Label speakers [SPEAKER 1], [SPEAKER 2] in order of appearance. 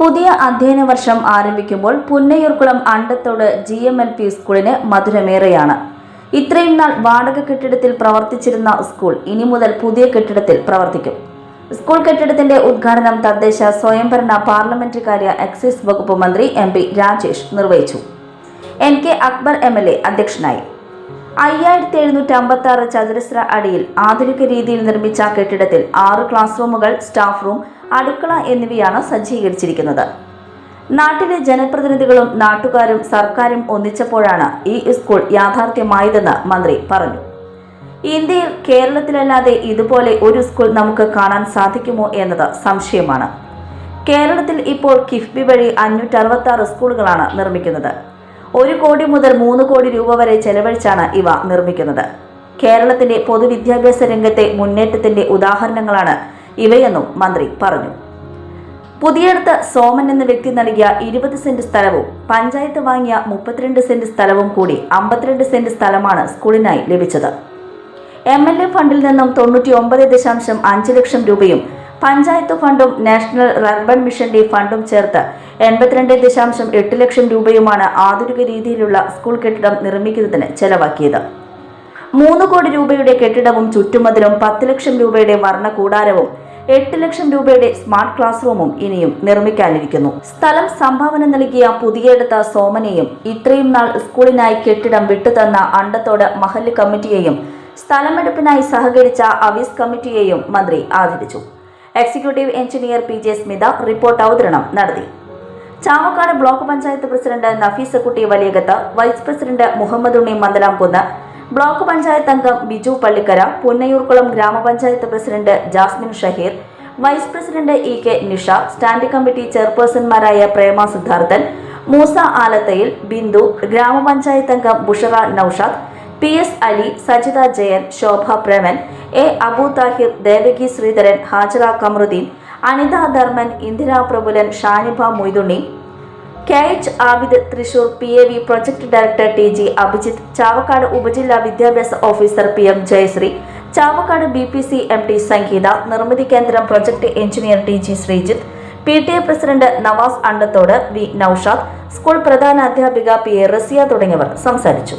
[SPEAKER 1] പുതിയ അധ്യയന വർഷം ആരംഭിക്കുമ്പോൾ Punnayurkulam Andathode G M L P സ്കൂളിന് മധുരമേറെയാണ്. ഇത്രയും നാൾ വാടക കെട്ടിടത്തിൽ പ്രവർത്തിച്ചിരുന്ന സ്കൂൾ ഇനി മുതൽ പുതിയ കെട്ടിടത്തിൽ പ്രവർത്തിക്കും. സ്കൂൾ കെട്ടിടത്തിന്റെ ഉദ്ഘാടനം തദ്ദേശ സ്വയംഭരണ പാർലമെന്ററി കാര്യ എക്സൈസ് വകുപ്പ് മന്ത്രി എം പി രാജേഷ് നിർവഹിച്ചു. N K Akbar M L A അധ്യക്ഷനായി. അയ്യായിരത്തി എഴുന്നൂറ്റി അമ്പത്തി ആറ് ചതുരശ്ര അടിയിൽ ആധുനിക രീതിയിൽ നിർമ്മിച്ച കെട്ടിടത്തിൽ ആറ് ക്ലാസ് റൂമുകൾ സ്റ്റാഫ് റൂം അടുക്കള എന്നിവയാണ് സജ്ജീകരിച്ചിരിക്കുന്നത്. നാട്ടിലെ ജനപ്രതിനിധികളും നാട്ടുകാരും സർക്കാരും ഒന്നിച്ചപ്പോഴാണ് ഈ സ്കൂൾ യാഥാർത്ഥ്യമായതെന്ന് മന്ത്രി പറഞ്ഞു. ഇന്ത്യയിൽ കേരളത്തിലല്ലാതെ ഇതുപോലെ ഒരു സ്കൂൾ നമുക്ക് കാണാൻ സാധിക്കുമോ എന്നത് സംശയമാണ്. കേരളത്തിൽ ഇപ്പോൾ കിഫ്ബി വഴി അഞ്ഞൂറ്റി അറുപത്തി ആറ് സ്കൂളുകളാണ് നിർമ്മിക്കുന്നത്. ഒരു കോടി മുതൽ മൂന്ന് കോടി രൂപ വരെ ചെലവഴിച്ചാണ് ഇവ നിർമ്മിക്കുന്നത്. കേരളത്തിന്റെ പൊതുവിദ്യാഭ്യാസ രംഗത്തെ മുന്നേറ്റത്തിന്റെ ഉദാഹരണങ്ങളാണ് ഇവയെന്നും മന്ത്രി പറഞ്ഞു. പുതിയടത്ത് സോമൻ എന്ന വ്യക്തി നൽകിയ ഇരുപത് സെന്റ് സ്ഥലവും പഞ്ചായത്ത് വാങ്ങിയ മുപ്പത്തിരണ്ട് സെന്റ് സ്ഥലവും കൂടി അമ്പത്തിരണ്ട് സെന്റ് സ്ഥലമാണ് സ്കൂളിനായി ലഭിച്ചത്. എം എൽ എ ഫണ്ടിൽ നിന്നും തൊണ്ണൂറ്റി ഒമ്പത് ദശാംശം അഞ്ച് ലക്ഷം രൂപയും പഞ്ചായത്ത് ഫണ്ടും നാഷണൽ റർബൻ മിഷന്റെ ഫണ്ടും ചേർത്ത് എൺപത്തിരണ്ട് ദശാംശം എട്ട് ലക്ഷം രൂപയുമാണ് ആധുനിക രീതിയിലുള്ള സ്കൂൾ കെട്ടിടം നിർമ്മിക്കുന്നതിന് ചെലവാക്കിയത്. മൂന്ന് കോടി രൂപയുടെ കെട്ടിടവും ചുറ്റുമതിലും പത്ത് ലക്ഷം രൂപയുടെ വർണ കൂടാരവും എട്ട് ലക്ഷം രൂപയുടെ സ്മാർട്ട് ക്ലാസ് റൂമും ഇനിയും നിർമ്മിക്കാനിരിക്കുന്നു. സ്ഥലം സംഭാവന നൽകിയ പുതിയെടുത്ത സോമനെയും ഇത്രയും നാൾ സ്കൂളിനായി കെട്ടിടം വിട്ടുതന്ന അണ്ടത്തോട് മഹല്ല് കമ്മിറ്റിയെയും സ്ഥലമെടുപ്പിനായി സഹകരിച്ച അവീസ് കമ്മിറ്റിയെയും മന്ത്രി ആദരിച്ചു. Executive engineer P J Smitha report അവതരണം നടത്തി. Chavakkad block panchayat president Nafeesakutty Valiyakath vice president Muhammad Unni Mandalamkunnu block panchayat അംഗം Biju Pallikkara Punnayurkulam gramapanchayat president Jasmin Shaheer vice president E K Nisha standing committee ചെയർപേഴ്സൺമാരായ Prema Siddharthan Moosa Alathayil Bindu ഗ്രാമപഞ്ചായത്ത് അംഗം Bushara Noushad P S Ali Sajitha Jayan Shobha Preman A Abu Thahir Devaki Sreedharan Hajara Kamaruddin Anitha Dharman Indira Prabhulan Shaniba Moythunni K H Abid Thrissur P A V project director T G Abhijith Chavakkad ഉപജില്ലാ വിദ്യാഭ്യാസ officer P M Jayasree Chavakkad B P C M T Sangeetha Nirmithi Kendram project engineer T G Sreejith P T A president Navas Andathode V Noushad school പ്രധാന അധ്യാപിക P A Raziya തുടങ്ങിയവർ സംസാരിച്ചു.